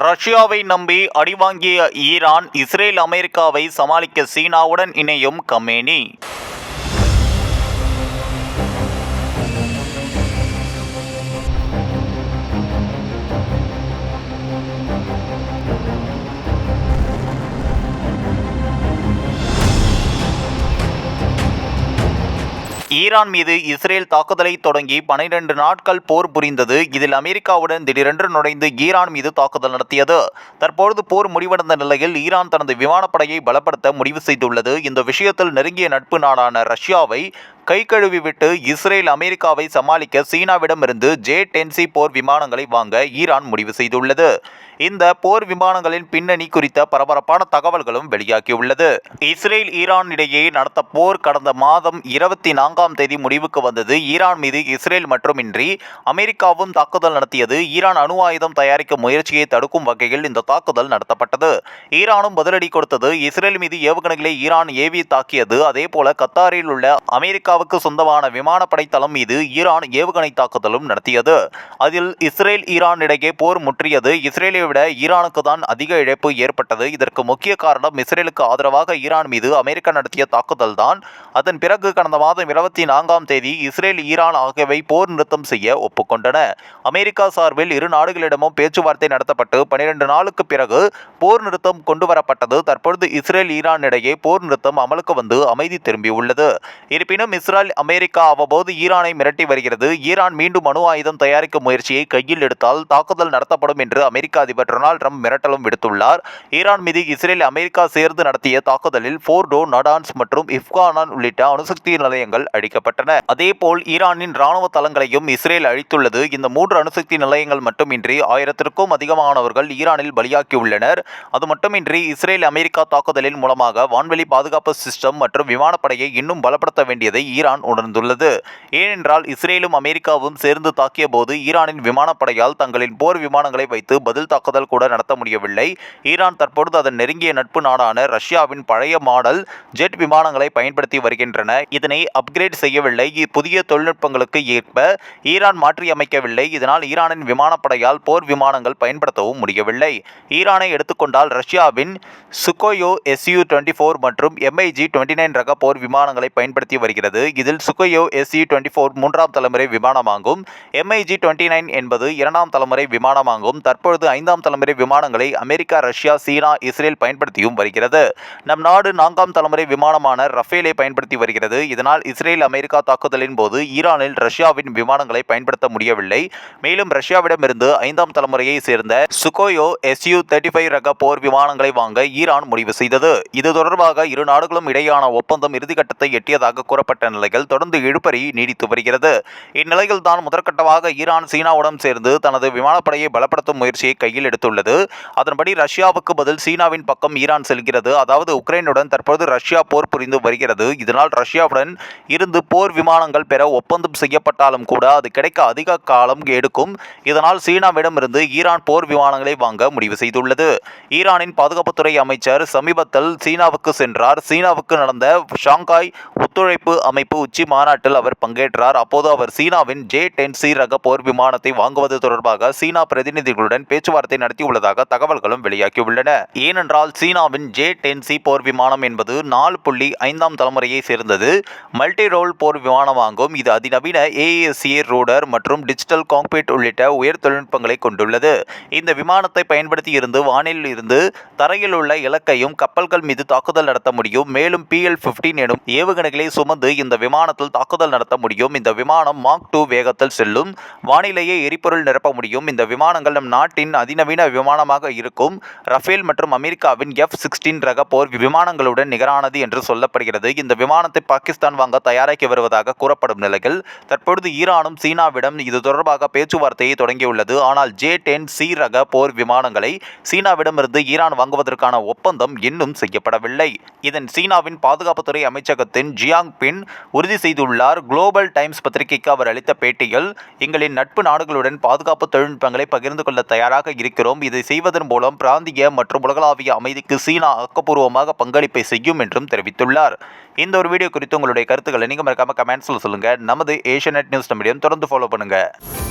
ரஷ்யாவை நம்பி அடிவாங்கிய Iran Israel அமெரிக்காவை சமாளிக்க சீனாவுடன் இணையும் கமேனி ஈரான் மீது இஸ்ரேல் தாக்குதலை தொடங்கி பனிரெண்டு நாட்கள் போர் புரிந்தது. இதில் அமெரிக்காவுடன் திடீரென்று நுழைந்து ஈரான் மீது தாக்குதல் நடத்தியது. தற்பொழுது போர் முடிவடைந்த நிலையில் ஈரான் தனது விமானப்படையை பலப்படுத்த முடிவு செய்துள்ளது. இந்த விஷயத்தில் நெருங்கிய நட்பு நாடான ரஷ்யாவை கை கழுவி விட்டு இஸ்ரேல் அமெரிக்காவை சமாளிக்க சீனாவிடமிருந்து ஜே டென்சி போர் விமானங்களை வாங்க ஈரான் முடிவு செய்துள்ளது. இந்த போர் விமானங்களின் பின்னணி குறித்த பரபரப்பான தகவல்களும் வெளியாகியுள்ளது. இஸ்ரேல் ஈரான் இடையே நடத்த போர் கடந்த மாதம் இருபத்தி நான்காம் தேதி முடிவுக்கு வந்தது. ஈரான் மீது இஸ்ரேல் மட்டுமின்றி அமெரிக்காவும் தாக்குதல் நடத்தியது. ஈரான் அணு ஆயுதம் தயாரிக்கும் முயற்சியை தடுக்கும் வகையில் இந்த தாக்குதல் நடத்தப்பட்டது. ஈரானும் பதிலடி கொடுத்தது. இஸ்ரேல் மீது ஏவுகணைகளை ஈரான் ஏவி தாக்கியது. அதே போல கத்தாரில் உள்ள அமெரிக்கா அமெரிக்காவுக்கு சொந்தமான விமானப்படை தளம் மீது ஈரான் ஏவுகணை தாக்குதலும் நடத்தியது. அதில் இஸ்ரேல் ஈரான் இடையே போர் முற்றியது. இஸ்ரேலை விட ஈரானுக்கு தான் அதிக இழப்பு ஏற்பட்டது. இதற்கு முக்கிய காரணம் இஸ்ரேலுக்கு ஆதரவாக ஈரான் மீது அமெரிக்கா நடத்திய தாக்குதல் தான். அதன் பிறகு கடந்த மாதம் இருபத்தி நான்காம் தேதி இஸ்ரேல் ஈரான் ஆகியவை போர் நிறுத்தம் செய்ய ஒப்புக்கொண்டன. அமெரிக்கா சார்பில் இரு நாடுகளிடமும் பேச்சுவார்த்தை நடத்தப்பட்டு பனிரெண்டு நாளுக்கு பிறகு போர் நிறுத்தம் கொண்டு வரப்பட்டது தற்பொழுது இஸ்ரேல் ஈரான் இடையே போர் நிறுத்தம் அமலுக்கு வந்து அமைதி திரும்பியுள்ளது. இருப்பினும் இஸ்ரேல் அமெரிக்கா அவ்வப்போது ஈரானை மிரட்டி வருகிறது. ஈரான் மீண்டும் அணு ஆயுதம் தயாரிக்கும் முயற்சியை கையில் எடுத்தால் தாக்குதல் நடத்தப்படும் என்று அமெரிக்க அதிபர் டொனால்ட் ட்ரம்ப் மிரட்டலும் விடுத்துள்ளார். ஈரான் மீது இஸ்ரேல் அமெரிக்கா சேர்ந்து நடத்திய தாக்குதலில் போர்டோ நடான்ஸ் மற்றும் இப்கானான் உள்ளிட்ட அணுசக்தி நிலையங்கள் அழிக்கப்பட்டன. அதேபோல் ஈரானின் ராணுவ தளங்களையும் இஸ்ரேல் அழித்துள்ளது. இந்த மூன்று அணுசக்தி நிலையங்கள் மட்டுமின்றி ஆயிரத்திற்கும் அதிகமானவர்கள் ஈரானில் பலியாக்கியுள்ளனர் அது மட்டுமின்றி இஸ்ரேல் அமெரிக்கா தாக்குதலின் மூலமாக வான்வெளி பாதுகாப்பு சிஸ்டம் மற்றும் விமானப்படையை இன்னும் பலப்படுத்த வேண்டியதை ஈரான் உணர்ந்துள்ளது. ஏனென்றால் இஸ்ரேலும் அமெரிக்காவும் சேர்ந்து தாக்கிய போது ஈரானின் விமானப்படையால் தங்களின் போர் விமானங்களை வைத்து பதில் தாக்குதல் கூட நடத்த முடியவில்லை. ஈரான் தற்பொழுது அதன் நெருங்கிய நட்பு நாடான ரஷ்யாவின் பழைய மாடல் ஜெட் விமானங்களை பயன்படுத்தி வருகின்றன. இதனை அப்கிரேட் செய்யவில்லை. புதிய தொழில்நுட்பங்களுக்கு ஏற்ப ஈரான் மாற்றியமைக்கவில்லை. இதனால் ஈரானின் விமானப்படையால் போர் விமானங்கள் பயன்படுத்தவும் முடியவில்லை. ஈரானை எடுத்துக்கொண்டால் ரஷ்யாவின் சுகோயோ எஸ்யூ டுவெண்ட்டி ஃபோர் மற்றும் எம்ஐஜி டுவெண்ட்டி நைன் ரக போர் விமானங்களை பயன்படுத்தி வருகிறது. இதில் சுகையோ எஸ்யூ டுவெண்ட்டி ஃபோர் மூன்றாம் தலைமுறை விமானமாகும். எம்ஐஜி டுவெண்ட்டி நைன் என்பது இரண்டாம் தலைமுறை விமானமாகும். தற்பொழுது ஐந்தாம் தலைமுறை விமானங்களை அமெரிக்கா ரஷ்யா சீனா இஸ்ரேல் பயன்படுத்தியும் வருகிறது. நம் நாடு நான்காம் தலைமுறை விமானமான ரஃபேலை பயன்படுத்தி வருகிறது. இதனால் இஸ்ரேல் அமெரிக்கா தாக்குதலின் போது ஈரானில் ரஷ்யாவின் விமானங்களை பயன்படுத்த முடியவில்லை. மேலும் ரஷ்யாவிடமிருந்து ஐந்தாம் தலைமுறையை சேர்ந்த சுகோயோ எஸ்யூ தேர்ட்டி ஃபைவ் ரக போர் விமானங்களை வாங்க ஈரான் முடிவு செய்தது. இது தொடர்பாக இரு நாடுகளும் இடையேயான ஒப்பந்தம் இறுதிக்கட்டத்தை எட்டியதாக கூறப்பட்ட நிலையில் தொடர்ந்து இழுபறி நீடித்து வருகிறது. இந்நிலையில் தான் முதற்கட்டமாக ஈரான் சீனாவுடன் சேர்ந்து தனது விமானப்படையை பலப்படுத்தும் முயற்சியை கையில் எடுத்துள்ளது. அதன்படி ரஷ்யாவுக்கு பதில் சீனாவின் பக்கம் ஈரான் செல்கிறது. அதாவது உக்ரைனுடன் தற்போது ரஷ்யா போர் புரிந்து வருகிறது. இதனால் ரஷ்யாவுடன் இருந்து போர் விமானங்கள் பெற ஒப்பந்தம் செய்யப்பட்டாலும் கூட அது கிடைக்க அதிக காலம் எடுக்கும். இதனால் சீனாவிடமிருந்து ஈரான் போர் விமானங்களை வாங்க முடிவு செய்துள்ளது. ஈரானின் பாதுகாப்புத்துறை அமைச்சர் சமீபத்தில் சீனாவுக்கு சென்றார். சீனாவுக்கு நடந்த ஷாங்காய் ஒத்துழைப்பு அமைப்பு உச்சி மாநாட்டில் அவர் பங்கேற்றார். அப்போது அவர் சீனாவின் ஜே டென் சி ரக போர் விமானத்தை வாங்குவது தொடர்பாக சீனா பிரதிநிதிகளுடன் பேச்சுவார்த்தை நடத்தியுள்ளதாக தகவல்களும் வெளியாகியுள்ளன. ஏனென்றால் சீனாவின் ஜே டென் சி போர் விமானம் என்பது நாலு புள்ளி ஐந்தாம் தலைமுறையை சேர்ந்தது. மல்டி ரோல் போர் விமானமாகும் இது அதிநவீன ஏஎஸ்ஏ ரோடர் மற்றும் டிஜிட்டல் காங்பீட் உள்ளிட்ட உயர் தொழில்நுட்பங்களை கொண்டுள்ளது. இந்த விமானத்தை பயன்படுத்தி இருந்து வானில் இருந்து தரையில் உள்ள இலக்கையும் கப்பல்கள் மீது தாக்குதல் நடத்த முடியும். மேலும் பிஎல் பிப்டீன் எனும் ஏவுகணைகளை சுமந்து இந்த இந்த விமானத்தில் தாக்குதல் நடத்த முடியும். இந்த விமானம் மாக் டூ வேகத்தில் செல்லும். வானிலேயே எரிபொருள் நிரப்ப முடியும். இந்த விமானங்கள் நம் நாட்டின் அதிநவீன விமானமாக இருக்கும். ரஃபேல் மற்றும் அமெரிக்காவின் எஃப் சிக்ஸ்டீன் ரக போர் விமானங்களுடன் நிகரானது என்று சொல்லப்படுகிறது. இந்த விமானத்தை பாகிஸ்தான் வாங்க தயாராகி வருவதாக கூறப்படும் நிலையில் தற்பொழுது ஈரானும் சீனாவிடம் இது தொடர்பாக பேச்சுவார்த்தையை தொடங்கியுள்ளது. ஆனால் ஜே டென் சி ரக போர் விமானங்களை சீனாவிடமிருந்து ஈரான் வாங்குவதற்கான ஒப்பந்தம் இன்னும் செய்யப்படவில்லை. இதன் சீனாவின் பாதுகாப்புத்துறை அமைச்சகத்தின் ஜியாங் பின் உறுதி செய்துள்ளார். குளோபல் டைம்ஸ் பத்திரிகைக்கு அவர் அளித்த பேட்டியில் எங்களின் நட்பு நாடுகளுடன் பாதுகாப்பு தொழில்நுட்பங்களை பகிர்ந்து கொள்ள தயாராக இருக்கிறோம். இதை செய்வதன் மூலம் பிராந்திய மற்றும் உலகளாவிய அமைதிக்கு சீனா ஆக்கப்பூர்வமாக பங்களிப்பை செய்யும் என்றும் தெரிவித்துள்ளார். இந்த ஒரு வீடியோ குறித்து உங்களுடைய கருத்துக்களை நீங்கள் மறக்காம கமெண்ட்ஸில் சொல்லுங்கள் நமது ஏஷியநெட் நியூஸ் மீடியம் தொடர்ந்து ஃபாலோ பண்ணுங்கள்